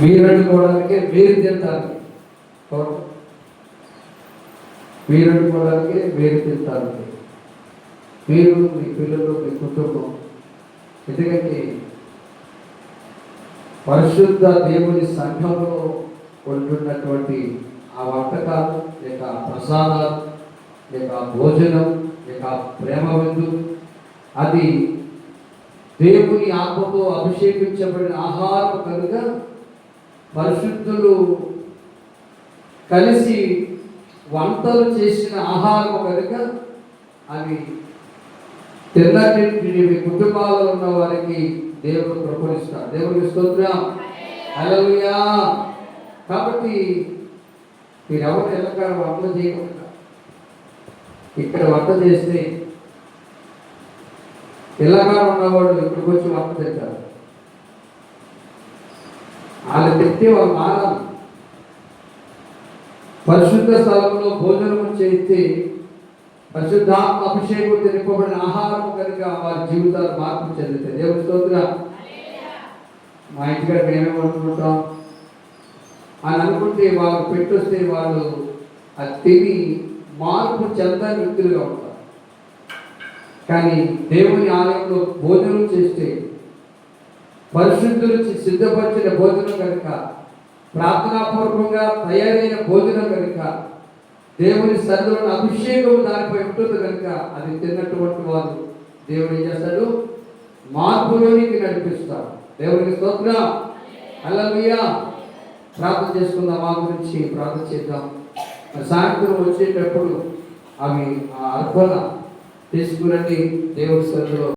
మీరు అనుకోవడానికి తింటారు మీరు అనుకోవడానికి తింటారు మీరు మీ పిల్లలు మీ కుటుంబం. ఎందుకంటే పరిశుద్ధ దేవుని సంఘంలో ఉంటున్నటువంటి ఆ వంటకాలు లేక ప్రసాదాలు లేక భోజనం లేక ప్రేమ విందు అది దేవుని ఆత్మతో అభిషేకించబడిన ఆహారం కనుక పరిశుద్ధులు కలిసి వంటలు చేసిన ఆహారం కనుక అవి తిన్నటింటిని మీ కుటుంబాల్లో ఉన్న వారికి దేవుడు ప్రకటిస్తాడు దేవుడికి స్తోత్రం. కాబట్టి మీరు ఎవరు ఎల్లకాడ వంట చేయకుండా ఇక్కడ వంట చేస్తే పిల్లగా ఉన్నవాడు ఇక్కడికి వచ్చి వంట తింటారు వాళ్ళు తింటే వాళ్ళు మారాలి పరిశుద్ధ స్థలంలో భోజనం చేస్తే పరిశుద్ధాత్మ అభిషేకం తినపబడిన ఆహారం కనుక వారి జీవితాలు మార్పు చెందుతాయి. దేవుడి స్తోత్ర. మా ఇంటికాడ మేమే వండుకుంటాం. అని అనుకుంటే వాళ్ళు పెట్టొస్తే వాళ్ళు అది తిని మార్పు చెందని వ్యక్తులుగా ఉంటారు. కానీ దేవుని ఆలయంలో భోజనం చేస్తే పరిశుద్ధులు సిద్ధపరిచిన భోజనం కనుక ప్రార్థనాపూర్వకంగా తయారైన భోజనం కనుక దేవుని సన్నిధిలో అభిషేకం దానిపై ఉంటుంది కనుక అది తిన్నటువంటి వారు దేవుడు ఏం చేస్తాడు? మార్పులోనికి నడిపిస్తాడు. దేవునికి స్తోత్రం. అల్లయ్యా ప్రార్థన చేసుకుందాం మా గురించి ప్రార్థన చేద్దాం. సాయంత్రం వచ్చేటప్పుడు అవి ఆ అర్పణ తీసుకురండి దేవుడి సన్నిధిలో.